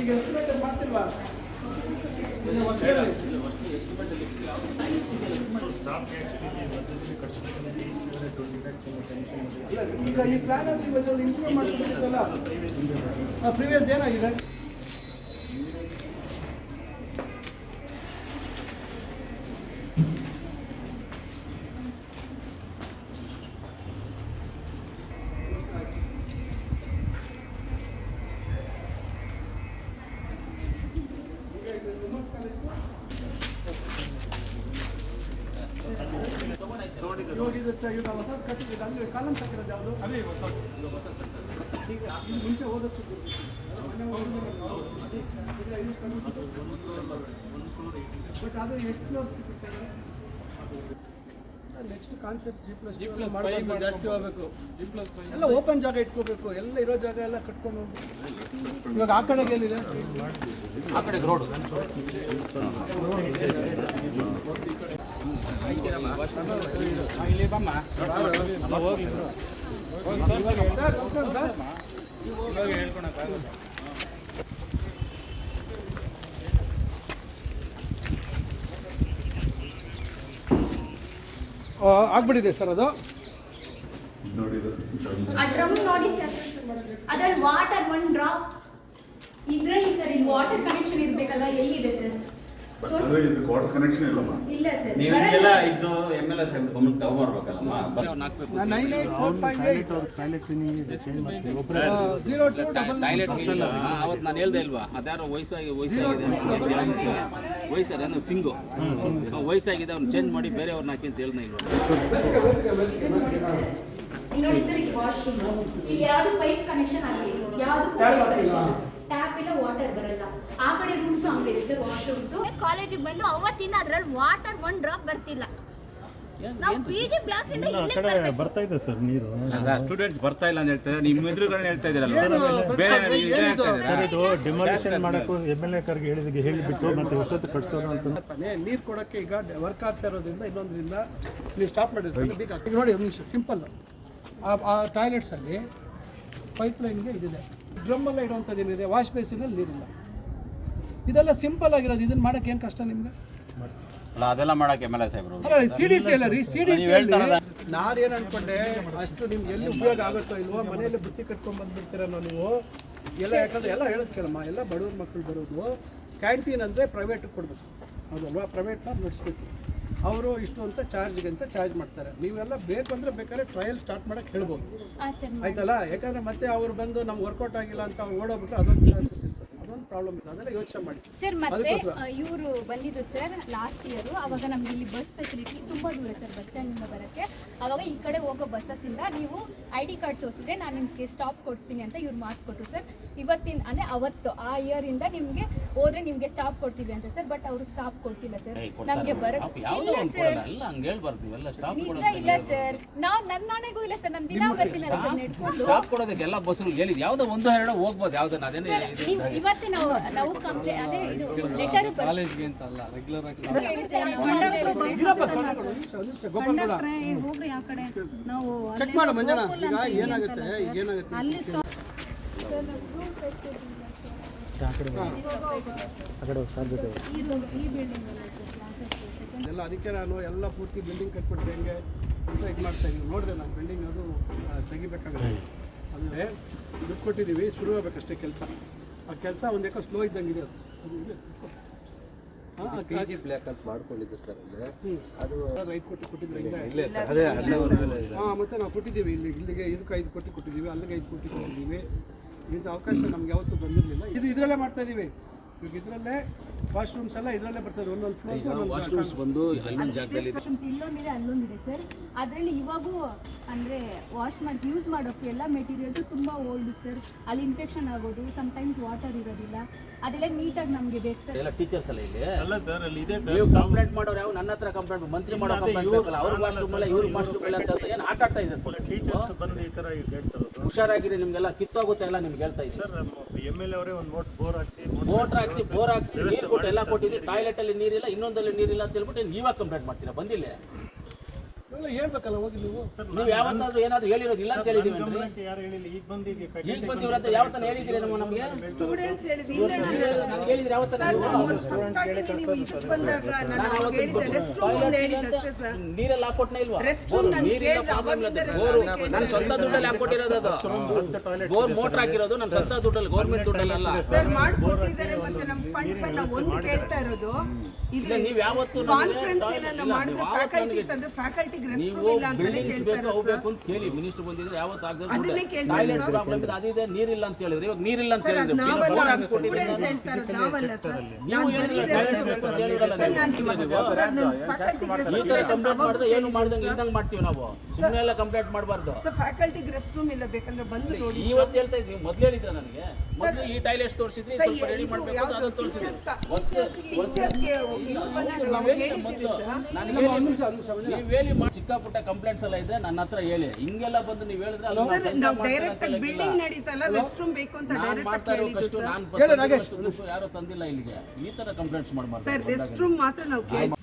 ಈಗ ಈಗ ಈ ಪ್ಲಾನ್ ಅಲ್ಲಿ ಇವತ್ತು ಇಂಪ್ರೂವ್ ಮಾಡ್ಕೊಂಡಿದ್ದಲ್ಲ ಪ್ರೀವಿಯಸ್ ಏನಾಗಿದೆ? ಇವಾಗ ಇದು ಇವಾಗ ಹೊಸದು ಕಟ್ಟಿದ್ದು ಅಲ್ಲಿ ಕಾಲಂ ಕಟ್ಟಿರೋದು ಯಾವುದು? ಈಗ ಇಲ್ಲಿ ಮುಂಚೆ ಓದೋದು ಬಟ್ ಅದು ಎಷ್ಟು floors next concept G plus ಮಾಡಬೇಕು ಜಾಸ್ತಿ ಹೋಗ್ಬೇಕು. ಎಲ್ಲ ಓಪನ್ ಜಾಗ ಇಟ್ಕೋಬೇಕು. ಎಲ್ಲ ಇರೋ ಜಾಗ ಎಲ್ಲ ಕಟ್ಕೊಂಡು ಹೋಗ್ಬೇಕು. ಇವಾಗ ಆ ಕಡೆಗೆ ಏನಿದೆ ಆ ಕಡೆ ರೋಡ್ ಆಗ್ಬಿಟ್ಟಿದೆ ಸರ್ ಅದು. ಡ್ರಮ್ ನೋಡಿ ಸರ್ ವಾಟರ್ ಒನ್ ಡ್ರಾಪ್ ಇದ್ರಲ್ಲಿ ಸರ್ ಇಲ್ಲಿ ವಾಟರ್ ಕನೆಕ್ಷನ್ ಇರ್ಬೇಕಲ್ಲ ಎಲ್ಲಿದೆ ಸರ್ ಇಲ್ಲ ಸರ್ ನೀವೆಲ್ಲ ಇದ್ದು ಎಂ ಎಲ್ ಎ ಸಾಹೇಬ್ ಗಮನಕ್ಕೆ ತಗೊಂಡ್ಬರ್ಬೇಕಲ್ಲಮ್ಮ ಟಾಯ್ಲೆಟ್ ಅವತ್ತು ನಾನು ಹೇಳ್ದೆ ಇಲ್ವಾ? ಅದ್ಯಾರೋ ವಯಸ್ಸಾಗಿ ವಯಸ್ಸಾಗಿದೆ ವಯಸ್ಸಾಗಿದೆ ಅಂದ್ರೆ ಸಿಂಗು ವಯಸ್ಸಾಗಿದೆ ಅವ್ನು ಚೇಂಜ್ ಮಾಡಿ ಬೇರೆಯವ್ರನ್ನ ಹಾಕಿ ಅಂತ ಹೇಳ್ದೆ ಇಲ್ವಾ? ಇಲ್ಲಿ ನೋಡಿ ಸರ್ ಇದು ವಾಶ್ರೂಮ್ ಇಲ್ಲಿ ಯಾವ್ದು ಪೈಪ್ ಕನೆಕ್ಷನ್ ಅಲ್ಲಿ ಯಾವ್ದು ಇಲ್ಲ ವಾಟರ್ ಬರಲ್ಲ. ಆ ಕಡೆ ರೂಮ್ಸ್ ಹಂಗೆ ಸರ್ ವಾಶ್ರೂಮ್ಸ್ ಕಾಲೇಜಿಗೆ ಬಂದು ಅವತ್ತಿನ ಅದ್ರಲ್ಲಿ ವಾಟರ್ ಒನ್ ಡ್ರಾಪ್ ಬರ್ತಿಲ್ಲ. ನಾವು ಪಿ ಜಿ ಬ್ಲಾಕ್ಸ್ ಇಂದ ಕಡೆ ಬರ್ತಾ ಇದೆ ಸರ್ ನೀರು. ಸ್ಟೂಡೆಂಟ್ಸ್ ಬರ್ತಾ ಇಲ್ಲ ಅಂತ ಹೇಳ್ತಾರೆ. ನಿಮ್ಮ ಎದುರುಗಳನ್ನ ಹೇಳ್ತಾ ಇದ್ದೀರಲ್ಲ ಬೇರೆ ಇದೆ? ಹೇಳ್ತಾ ಇದ್ದೀರಾ? ಇದು ಡೆಮಾಲಿಷನ್ ಮಾಡಕ್ಕೂ ಎಂ ಎಲ್ ಎ ಕಾರ್ಗೆ ಹೇಳಿದ ಹೇಳಿಬಿಟ್ಟು ಮತ್ತೆ ಹೊಸತು ಕಟ್ಸೋದು ಅಂತ. ನೀರು ಕೊಡೋಕ್ಕೆ ಈಗ ವರ್ಕ್ ಆಗ್ತಾ ಇರೋದ್ರಿಂದ ಇನ್ನೊಂದರಿಂದ ನೀವು ಸ್ಟಾಪ್ ಮಾಡಿರ್ತೀವಿ ನೋಡಿ ಒಂದು ನಿಮಿಷ ಸಿಂಪಲ್ ಆ ಆ ಟಾಯ್ಲೆಟ್ಸಲ್ಲಿ ಪೈಪ್ ಲೈನ್ಗೆ ಇದಿದೆ. ಡ್ರಮ್ಮಲ್ಲ ಇಡುವಂಥದ್ದು ಏನಿದೆ? ವಾಶ್ ಬೇಸಿನಲ್ಲಿ ನೀರಿಲ್ಲ. ಇದೆಲ್ಲ ಸಿಂಪಲ್ ಆಗಿರೋದು. ಇದನ್ನ ಮಾಡೋಕೆ ಏನು ಕಷ್ಟ ನಿಮ್ಗೆ? ಅಲ್ಲ ಅದೆಲ್ಲ ಮಾಡಕ್ಕೆ ಎಂ ಎಲ್ ಎ ಸಾಹೇಬ್ರು. ಅಲ್ಲ ಸಿ ಡಿ ಸಿ ಅಲ್ಲ ರೀ. ಸಿ ಡಿ ಸಿ ನಾನು ಏನು ಅನ್ಕೊಂಡೆ ಅಷ್ಟು ನಿಮ್ಗೆ ಎಲ್ಲಿ ಉಪಯೋಗ ಆಗುತ್ತೋ ಇಲ್ವೋ ಮನೆಯಲ್ಲಿ ಬುತ್ತಿ ಕಟ್ಕೊಂಡ್ ಬಂದ್ಬಿಡ್ತೀರನೋ ನೀವು? ಎಲ್ಲ ಯಾಕಂದ್ರೆ ಎಲ್ಲ ಹೇಳೋದು ಕೇಳಮ್ಮ ಎಲ್ಲ ಬಡವ್ರ ಮಕ್ಕಳು ಬರೋದು. ಕ್ಯಾಂಟೀನ್ ಅಂದರೆ ಪ್ರೈವೇಟ್ ಕೊಡಬೇಕು. ಹೌದಲ್ವಾ? ಪ್ರೈವೇಟ್ನ ನಡೆಸ್ಬೇಕು. ಅವರು ಇಷ್ಟು ಅಂತ ಚಾರ್ಜ್ಗೆ ಅಂತ ಚಾರ್ಜ್ ಮಾಡ್ತಾರೆ. ನೀವೆಲ್ಲ ಬೇಕು ಅಂದರೆ ಬೇಕಾದ್ರೆ ಟ್ರಯಲ್ ಸ್ಟಾರ್ಟ್ ಮಾಡೋಕ್ಕೆ ಹೇಳ್ಬೋದು. ಆಯ್ತಲ್ಲ? ಯಾಕಂದ್ರೆ ಮತ್ತೆ ಅವ್ರು ಬಂದು ನಮ್ಗೆ ವರ್ಕೌಟ್ ಆಗಿಲ್ಲ ಅಂತ ಅವ್ರು ಓಡೋಗ್ಬಿಟ್ರೆ ಅದೊಂದು ಚಾನ್ಸಸ್ ಇರ್ತದೆ ಅದೊಂದು ಪ್ರಾಬ್ಲಮ್ ಇದೆ ಅದೆಲ್ಲ ಯೋಚನೆ ಮಾಡಿ. ಸರ್ ಮತ್ತೆ. ಇವರು ಬಂದಿದ್ರು ಸರ್ ಲಾಸ್ಟ್ ಇಯರು ಅವಾಗ ನಮ್ಗೆ ಇಲ್ಲಿ ಬಸ್ ಫೆಸಿಲಿಟಿ ತುಂಬ ದೂರ ಸರ್ ಬಸ್ ಸ್ಟ್ಯಾಂಡಿಂದ ಬರೋಕ್ಕೆ. ಅವಾಗ ಈ ಕಡೆ ಹೋಗೋ ಬಸ್ಸಸ್ಸಿಂದ ನೀವು ಐ ಡಿ ಕಾರ್ಡ್ ತೋರಿಸಿದ್ರೆ ನಾನು ನಿಮಗೆ ಸ್ಟಾಪ್ ಕೊಡ್ತೀನಿ ಅಂತ ಇವ್ರು ಮಾತು ಕೊಟ್ಟರು ಸರ್. ಇವತ್ತಿನ ಅಂದರೆ ಅವತ್ತು ಆ ಇಯರಿಂದ ನಿಮಗೆ ಹೋದ್ರೆ ನಿಮಗೆ ಸ್ಟಾಪ್ ಕೊಡ್ತೀವಿ ಅಂತ ಸರ್ ಬಟ್ ಅವರು ಸ್ಟಾಪ್ ಕೊಡ್ತಿಲ್ಲ ಸರ್ ನಮಗೆ ಬರೋ ಯಾವುದೋ ಇಲ್ಲ ಸರ್ ನಿಜ ಇಲ್ಲ ಸರ್ ನಾವು ನನ್ನ ನಾಣೆಗೂ ಇಲ್ಲ ಸರ್ ನಾನು ದಿನ ಬರ್ತೀನಲ್ಲ ಸರ್ ನೆಡ್ಕೊಂಡು. ಸ್ಟಾಪ್ ಕೊಡೋದಕ್ಕೆ ಎಲ್ಲ ಬಸ್ಗಳು ಹೇಳಿದ್ ಯಾವುದೋ ಒಂದು ಎರಡು ಹೋಗ್ಬೋದು. ಯಾವ್ದನ್ನ ಅದೇನೇ ಸರ್ ನೀವು ಇವತ್ತು ನಾವು ನಾವು ಕಂಪ್ಲೇಂಟ್ ಅದೇ ಇದು ಲೆಟರ್ ಕಾಲೇಜ್ಗೆ ಅಂತ ಅಲ್ಲ ರೆಗ್ಯುಲರ್ ಆಗಿ ಹೋಗ್ರಿ ಆ ಕಡೆ. ನಾವು ಚೆಕ್ ಮಾಡು ಮಂಜನ. ಈಗ ಏನಾಗುತ್ತೆ? ಈಗ ಏನಾಗುತ್ತೆ? ಅಲ್ಲಿ ಎಲ್ಲ ಅದಕ್ಕೆ ನಾನು ಎಲ್ಲ ಪೂರ್ತಿ ಬಿಲ್ಡಿಂಗ್ ಕಟ್ಬಿಟ್ಟು ಹೆಂಗೆ ಅಂತ ಇದು ಮಾಡ್ತಾ ಇದ್ದೀವಿ ನೋಡಿದೆ ನಾನು ಬಿಲ್ಡಿಂಗ್ ಅದು ತೆಗಿಬೇಕಾಗುತ್ತೆ. ಅಂದರೆ ದುಡ್ಡು ಕೊಟ್ಟಿದ್ದೀವಿ ಶುರು ಆಗಬೇಕಷ್ಟೇ ಕೆಲಸ. ಆ ಕೆಲಸ ಒಂದು ಯಾಕೋ ಸ್ಲೋ ಇದ್ದಂಗೆ ಇದೆ ಅದು. ಬ್ಲ್ಯಾಕ್ ಅಂತ ಮಾಡ್ಕೊಂಡಿದ್ರು ಸರ್ ಅಂದರೆ ಅದು ಐದು ಕೋಟಿ ಕೊಟ್ಟಿದ್ರೆ ಹಿಂಗೆ ಇಲ್ಲೇ ಸರ್ ಅದೇ ಅಲ್ಲೇ ಊರಲ್ಲೇ ಇದೆ. ಹಾಂ ಮತ್ತು ನಾವು ಕೊಟ್ಟಿದ್ದೀವಿ ಇಲ್ಲಿ ಇಲ್ಲಿಗೆ ಇದಕ್ಕೆ ಐದು ಕೋಟಿ ಕೊಟ್ಟಿದ್ದೀವಿ ಅಲ್ಲಿಗೆ ಐದು ಕೋಟಿ ಕೊಟ್ಟಿದ್ದೀವಿ. ಇಂಥ ಅವಕಾಶ ನಮ್ಗೆ ಯಾವತ್ತೂ ಬಂದಿರಲಿಲ್ಲ. ಇದು ಇದರಲ್ಲೇ ಮಾಡ್ತಾ ಇದ್ದೀವಿ ಈಗ ಇದರಲ್ಲೇ ವಾಶ್ರೂಮ್ಸ್ ಎಲ್ಲ ಇದರಲ್ಲೇ ಬರ್ತದೆ ಒಂದೊಂದು ಫ್ಲೋರ್ ವಾಶ್ರೂಮ್ಸ್ ಬಂದು ಅಲ್ಲೊಂದು ಜಾಗದಲ್ಲಿ ಮೇಲೆ ಇಲ್ಲೊಂದಿದೆ ಅಲ್ಲೊಂದಿದೆ ಸರ್. ಅದರಲ್ಲಿ ಇವಾಗೂ ಅಂದರೆ ವಾಶ್ ಮಾಡಿ ಯೂಸ್ ಮಾಡೋಕ್ಕೆ ಎಲ್ಲ ಮೆಟೀರಿಯಲ್ಸು ತುಂಬ ಓಲ್ಡ್ ಸರ್. ಅಲ್ಲಿ ಇನ್ಫೆಕ್ಷನ್ ಆಗೋದು ಸಮ್ಟೈಮ್ಸ್ ವಾಟರ್ ಇರೋದಿಲ್ಲ. ಅದೆಲ್ಲ ನೀಟಾಗಿ ನಮಗೆ ಬೇಕು ಸರ್. ಎಲ್ಲ ಟೀಚರ್ಸ್ ಎಲ್ಲ ಇಲ್ಲಿ? ಅಲ್ಲ ಸರ್ ಅಲ್ಲಿ ಇದೆ ಸರ್. ನೀವು ಕಂಪ್ಲೇಂಟ್ ಮಾಡೋರು ಯಾವ ನನ್ನ ಹತ್ರ ಕಂಪ್ಲೇಂಟ್ ಮಂತ್ರಿ ಮಾಡೋ ಕಂಪ್ಲೇಂಟ್ ಅಲ್ಲ ಅವ್ರ ವಾಶ್ರೂಮ್ ಅಲ್ಲ ಇವ್ರ ವಾಶ್ರೂಮ್ ಇಲ್ಲ ಅಂತ ಏನು ಆಟ ಆಡ್ತಾ ಇದ್ದಾರೆ? ಟೀಚರ್ಸ್ ಬಂದು ಈ ತರ ಹೇಳ್ತಾರೆ. ಹುಷಾರಾಗಿರಿ ನಿಮಗೆಲ್ಲ ಕಿತ್ತೋಗುತ್ತೆ ಎಲ್ಲ ನಿಮ್ಗೆ ಹೇಳ್ತಾ ಇದ್ದಾರೆ ಸರ್ ಎಂ ಎಲ್ ಅವರೇ ಒಂದು ಬೋರ್ ಹಾಕ್ಸಿ ಮೋಟ್ರ್ ಹಾಕ್ಸಿ ಬೋರ್ ಹಾಕ್ಸಿ ನೀರು ಕೊಟ್ಟು ಎಲ್ಲ ಕೊಟ್ಟಿದ್ದೀವಿ ಟಾಯ್ಲೆಟ್ ಅಲ್ಲಿ ನೀರಿಲ್ಲ ಇನ್ನೊಂದಲ್ಲಿ ನೀರಿಲ್ಲ ಅಂತ ಹೇಳ್ಬಿಟ್ಟು ನೀವಾಗ ಕಂಪ್ಲೇಂಟ್ ಮಾಡ್ತೀರಾ? ಬಂದಿಲ್ಲ. ಹೇಳ್ಬೇಕಲ್ಲ ಹೋಗಿ ನೀವು. ನೀವು ಯಾವತ್ತಾದ್ರೂ ಏನಾದ್ರು ಹೇಳಿರೋದು ಇಲ್ಲ ಅಂತ ಹೇಳಿದೀವಿ ಯಾರು ಹೇಳಿಲ್ಲ ಈಗ ಬಂದು ಈಗ ಈಗ ಬಂದಿವ್ರಂತ ಯಾವತ್ತಾನ ಹೇಳಿದ್ದೀರಿ ನಮ್ಮ ನಮಗೆ? ಸ್ಟೂಡೆಂಟ್ಸ್ ಹೇಳಿದ್ರು ಇಲ್ಲ ನನಗೆ ಹೇಳಿದ್ರೆ ಯಾವತ್ತಾನ ಫಸ್ಟ್ ಸ್ಟಾರ್ಟಿಂಗ್ ನೀವು ಇದಕ್ಕೆ ಬಂದಾಗ ನಾನು ಅವಾಗ ಹೇಳಿದ್ದೆ ರೆಸ್ಟ್ ರೂಮ್ ಹೇಳಿದ್ದೆ ಅಷ್ಟೇ ಸರ್. ನೀರೆಲ್ಲ ಹಾಕೊಟ್ನ ಇಲ್ವಾ? Rest room ನಾನು ನೀರಿಲ್ಲ ಕೇಳ್ದೆ, ಪ್ರಾಬ್ಲಮ್ ಇಲ್ಲ ಅವಾಗಿಂದ ಬೋರು rest ಸ್ವಂತ ದುಡ್ಡಲ್ಲಿ ಹಾಕೊಟ್ಟಿರೋದು ಅದು. ಬೋರ್ ಮೋಟರ್ ಹಾಕಿರೋದು ನನ್ನ ಸ್ವಂತ ದುಡ್ಡಲ್ಲಿ ಗೌರ್ಮೆಂಟ್ ದುಡ್ಡಲ್ಲ ಸರ್ ಮಾಡ್ಕೊಟ್ಟಿದ್ದಾರೆ ಮತ್ತೆ ನಮ್ಮ ಫಂಡ್ಸ್ ಎಲ್ಲ ಒಂದು ಕೇಳ್ತಾ ಇರೋದು. ಇದು ಇಲ್ಲ, ನೀವ್ ಯಾವತ್ತೂ ಕಾನ್ಫರೆನ್ಸ್ ಮಾಡಿದ್ರೆ ಯಾವತ್ತೂ ಫ್ಯಾಕಲ್ಟಿ ತಂದ್ರೆ ನೀವು ರೂಮ್ ಇಲ್ಲ ಅಂತಾನೆ ಬಿಲ್ಡಿಂಗ್ಸ್ ಬೇಕು ಅವು ಬೇಕು ಅಂತ ಕೇಳಿ ಮಿನಿಸ್ಟರ್ ಬಂದಿದ್ರೆ ಯಾವತ್ತು ಟಾಯ್ಲೆಟ್ಸ್. ಪ್ರಾಬ್ಲಮ್ ಇದೆ ಅದಿದೆ ನೀರಿಲ್ಲ ಅಂತ ಹೇಳಿದ್ರೆ ಇವಾಗ ನೀರಿಲ್ಲ ಅಂತ ಹೇಳಿದ್ರೆ ನೀವು ಹೇಳಿದ್ರೆ ಬೇಕು ಅಂತ ಹೇಳಿರಲ್ಲ ಈ ಕಂಪ್ಲೇಂಟ್ ಮಾಡಿದ್ರೆ ಏನು ಮಾಡ್ದಂಗೆ ಇಲ್ದಂಗೆ ಮಾಡ್ತೀವಿ ನಾವು. ಸುಮ್ಮನೆ ಎಲ್ಲ ಕಂಪ್ಲೇಂಟ್ ಮಾಡಬಾರ್ದು. ಸರ್ ಫ್ಯಾಕಲ್ಟಿಗೆ ರೆಸ್ಟ್ ರೂಮ್ ಇಲ್ಲ ಬೇಕಂದ್ರೆ ಬಂದು ನೋಡಿ ಇವತ್ತು ಹೇಳ್ತಾ ಇದ್ದೀವಿ ಮೊದ್ಲು ಹೇಳಿದ್ರೆ ನನಗೆ. ಮೊದಲು ಈ ಟಾಯ್ಲೆಟ್ಸ್ ತೋರಿಸಿದ್ರಿ ಸ್ವಲ್ಪ ರೆಡಿ ಮಾಡಬೇಕು ಅಂತ ಅದನ್ನು ತೋರಿಸಿದ್ರಿ ಮಾಡಿ ಚಿಕ್ಕ ಪುಟ್ಟ ಕಂಪ್ಲೇಂಟ್ಸ್ ಎಲ್ಲ ಇದ್ರೆ ನನ್ನ ಹತ್ರ ಹೇಳಿ. ಹಿಂಗೆಲ್ಲ ಬಂದು ನೀವು ಹೇಳಿದ್ರೆ ಅಲ್ಲಿ ಸರ್ ಕೆಲ್ಸ ನಾವು ಮಾಡ್ತಾರೆ ಡೈರೆಕ್ಟ್ ಆಗಿ. ಬಿಲ್ಡಿಂಗ್ ನಡೀತಲ್ಲ ರೆಸ್ಟ್ ರೂಮ್ ಬೇಕು ಅಂತ ನಾನ್ ಡೈರೆಕ್ಟ್ ಮಾಡ್ತಾ ಆಗಿ ಇರೋ ಹೇಳಿದ್ದು ಕಷ್ಟ ಸರ್. ನಾನು. ಯಾರು ತಂದಿಲ್ಲ ಇಲ್ಲಿಗೆ. ಈ ತರ ಕಂಪ್ಲೇಂಟ್ಸ್ ಮಾಡ್ಬಾರ್ದು. ಸರ್ ರೆಸ್ಟ್ ರೂಮ್ ಮಾತ್ರ ನಾವು ಕೇಳ್ತೀವಿ.